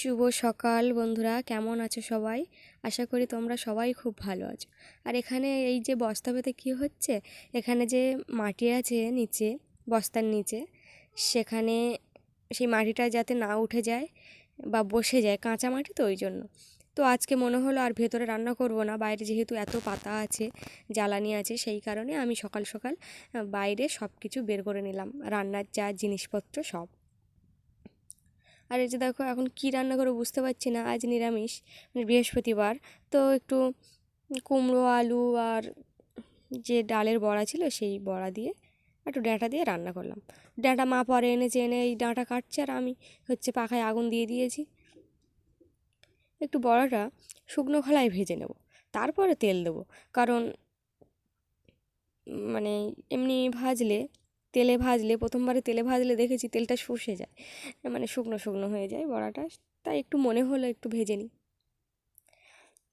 শুভ সকাল বন্ধুরা, কেমন আছো সবাই? আশা করি তোমরা সবাই খুব ভালো আছো। আর এখানে এই যে বস্তা পেতে কী হচ্ছে? এখানে যে মাটি আছে নিচে, বস্তার নিচে, সেখানে সেই মাটিটা যাতে না উঠে যায় বা বসে যায়, কাঁচা মাটি তো ওই জন্য। তো আজকে মনে হলো আর ভেতরে রান্না করব না, বাইরে যেহেতু এত পাতা আছে, জ্বালানি আছে, সেই কারণে আমি সকাল সকাল বাইরে সব কিছু বের করে নিলাম, রান্নার যা জিনিসপত্র সব। আর এই যে দেখো, এখন কী রান্না করে বুঝতে পারছি না। আজ নিরামিষ মানে বৃহস্পতিবার। তো একটু কুমড়ো, আলু আর যে ডালের বড়া ছিল, সেই বড়া দিয়ে একটু ডাঁটা দিয়ে রান্না করলাম। ডাঁটা মা পরে এনেছে, এনে এই ডাঁটা কাটছে আর আমি হচ্ছে পাখায় আগুন দিয়ে দিয়েছি। একটু বড়াটা শুকনো খোলায় ভেজে নেব, তারপরে তেল দেবো। কারণ মানে এমনি ভাজলে তেলে ভাজলে, প্রথমবারে তেলে ভাজলে দেখেছি তেলটা শুষে যায় মানে শুকনো শুকনো হয়ে যায় বড়াটা, তাই একটু মনে হলো একটু ভেজে নিই।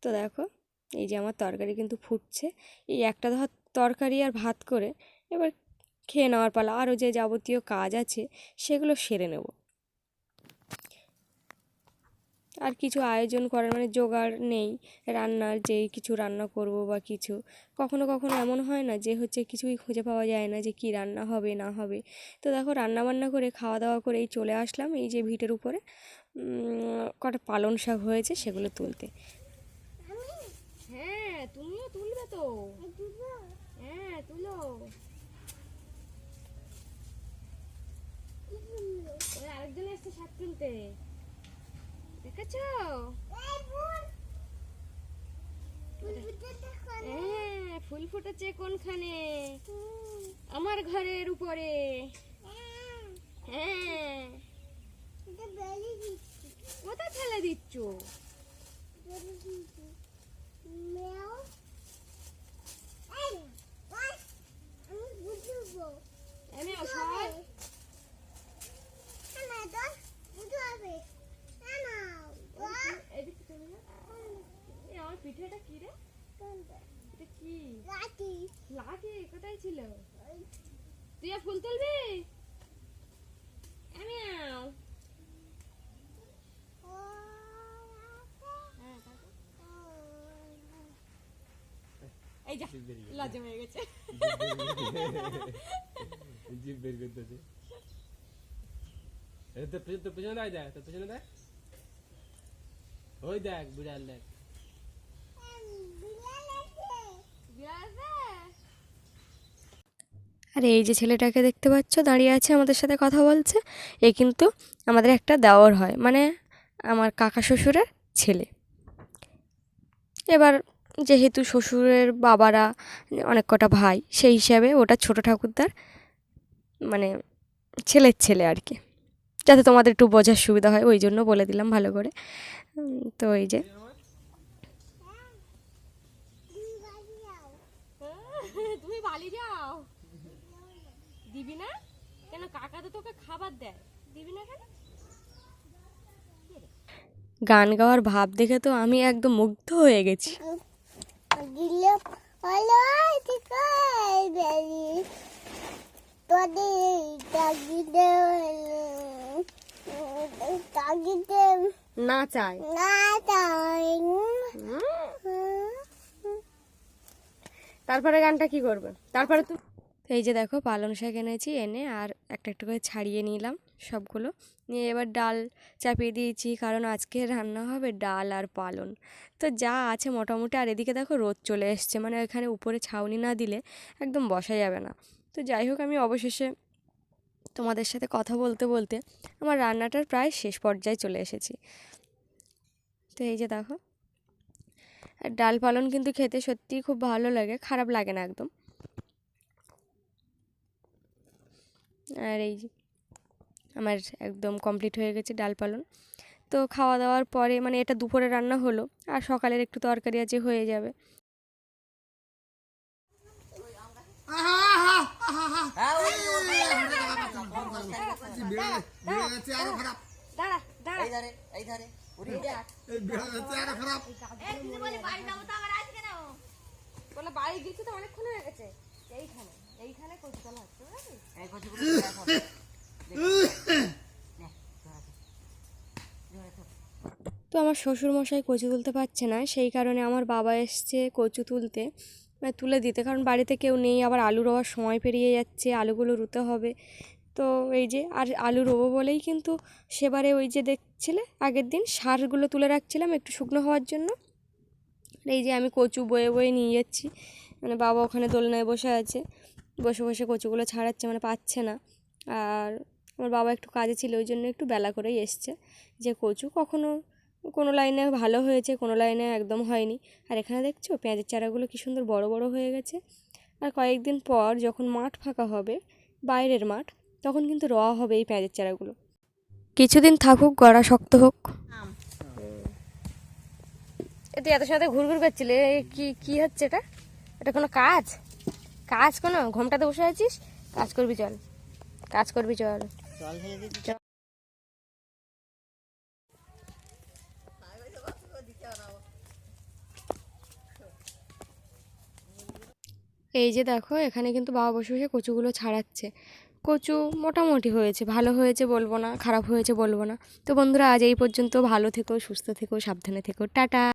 তো দেখো, এই যে আমার তরকারি কিন্তু ফুটছে, এই একটা ধর তরকারি আর ভাত করে এবার খেয়ে নেওয়ার পালা, আরও যে যাবতীয় কাজ আছে সেগুলো সেরে নেব। আর কিছু আয়োজন করার মানে জোগাড় নেই। রান্নার যে কিছু রান্না করব বা কিছু। কখনো কখনো এমন হয় না যে হচ্ছে কিছুই খুঁজে পাওয়া যায় না যে কি রান্না হবে, না হবে। তো দেখো রান্না বান্না করে খাওয়া দাওয়া করে এই চলে আসলাম এই যে ভিটের উপরে। কটা পালন শাক হয়েছে সেগুলো তুলতে। হ্যাঁ তুলবে তো। হ্যাঁ তুলো। আরেকজন শাক তুলতে। দেখেছ? হ্যাঁ ফুল ফুটেছে কোনখানে? আমার ঘরের উপরে। হ্যাঁ। কোথায় ফেলে দিচ্ছ এনে সর এদিকে চলে যা। এ, আমার পিঠেটা কি রে এটা কি লাঠি কোথায় ছিল? তুই ফুল তুলবি? আমি আও তারপর? এই যা লজ্জা হয়ে গেছে। জিভ বের করতেছে তো পেছনে পেছনে দেখ তো পেছনে দেখ। ওই দেখ বিড়াল দেখ। বিড়াল? আর এই যে ছেলেটাকে দেখতে পাচ্ছ, দাঁড়িয়ে আছে আমাদের সাথে কথা বলছে। এ কিন্তু আমাদের একটা দেওর হয় মানে আমার কাকা শ্বশুরের ছেলে। এবার যেহেতু শ্বশুরের বাবারা অনেক কটা ভাই, সেই হিসাবে ওটা ছোট ঠাকুরদার মানে ছেলের ছেলে আর কি। যাতে তোমাদের একটু বোঝার সুবিধা হয়, ওই জন্য বলে দিলাম ভালো করে। তো এই যে। তুমি বালি যাও। দিবি না? কেন কাকা তো তোকে খাবার দেয়? দিবি না কেন? গান গাওয়ার ভাব দেখে তো আমি একদম মুগ্ধ হয়ে গেছি। না চাই। না তারপরে গানটা কি করবে? তারপরে তো এই যে দেখো পালং শাক এনেছি, এনে আর একটা একটা করে ছাড়িয়ে নিলাম সবগুলো। নিয়ে এবার ডাল চাপিয়ে দিয়েছি, কারণ আজকে রান্না হবে ডাল আর পালন তো যা আছে মোটামুটি, আর এদিকে দেখো রোদ চলে এসছে মানে এখানে উপরে ছাউনি না দিলে একদম বসা যাবে না। তো যাই হোক, আমি অবশেষে তোমাদের সাথে কথা বলতে বলতে আমার রান্নাটার প্রায় শেষ পর্যায়ে চলে এসেছি। তো এই যে দেখো, আর ডাল পালন কিন্তু খেতে সত্যিই খুব ভালো লাগে, খারাপ লাগে না একদম। আর এই আমার একদম কমপ্লিট হয়ে গেছে ডাল পালন। তো খাওয়া দাওয়ার পরে মানে এটা দুপুরে রান্না হলো আর সকালের একটু তরকারি আছে হয়ে যাবে। বাড়ি গেছি তো অনেকক্ষণ হয়ে গেছে। এইখানে এইখানে হচ্ছে তো আমার শ্বশুরমশাই কচু তুলতে পারছে না, সেই কারণে আমার বাবা এসছে কচু তুলতে। মানে তুলে দিতে, কারণ বাড়িতে কেউ নেই, আবার আলু রোয়ার সময় পেরিয়ে যাচ্ছে, আলুগুলো রুতে হবে। তো এই যে, আর আলু রোবো বলেই কিন্তু সেবারে ওই যে দেখছিলে, আগের দিন সারগুলো তুলে রাখছিলাম একটু শুকনো হওয়ার জন্য। এই যে আমি কচু বয়ে বয়ে নিয়ে যাচ্ছি মানে বাবা ওখানে দোলনায় বসে আছে। বসে বসে কচুগুলো ছাড়াচ্ছে মানে পাচ্ছে না। আর আমার বাবা একটু কাজে ছিল, ওই জন্য একটু বেলা করেই এসছে যে, কচু কখনো কোনো লাইনে ভালো হয়েছে, কোনো লাইনে একদম হয়নি। আর এখানে দেখছ, পেঁয়াজের চারাগুলো কী সুন্দর বড় বড় হয়ে গেছে। আর কয়েকদিন পর যখন মাঠ ফাঁকা হবে, বাইরের মাঠ, তখন কিন্তু রওয়া হবে এই পেঁয়াজের চারাগুলো। কিছুদিন থাকুক, গড়া শক্ত হোক। এত সাথে ঘুরঘুর করছিলে কি কি হচ্ছে এটা? এটা কোনো কাজ? কাজ কোনো ঘোমটাতে বসে আছিস? কাজ করবি চল কাজ করবি চল। এই যে দেখো এখানে কিন্তু বাবা বসে বসে কচুগুলো ছাড়াচ্ছে। কচু মোটামুটি হয়েছে ভালো হয়েছে বলব না খারাপ হয়েছে বলব না। তো বন্ধুরা আজ এই পর্যন্ত ভালো থেকো সুস্থ থেকো সাবধানে থেকো টাটা।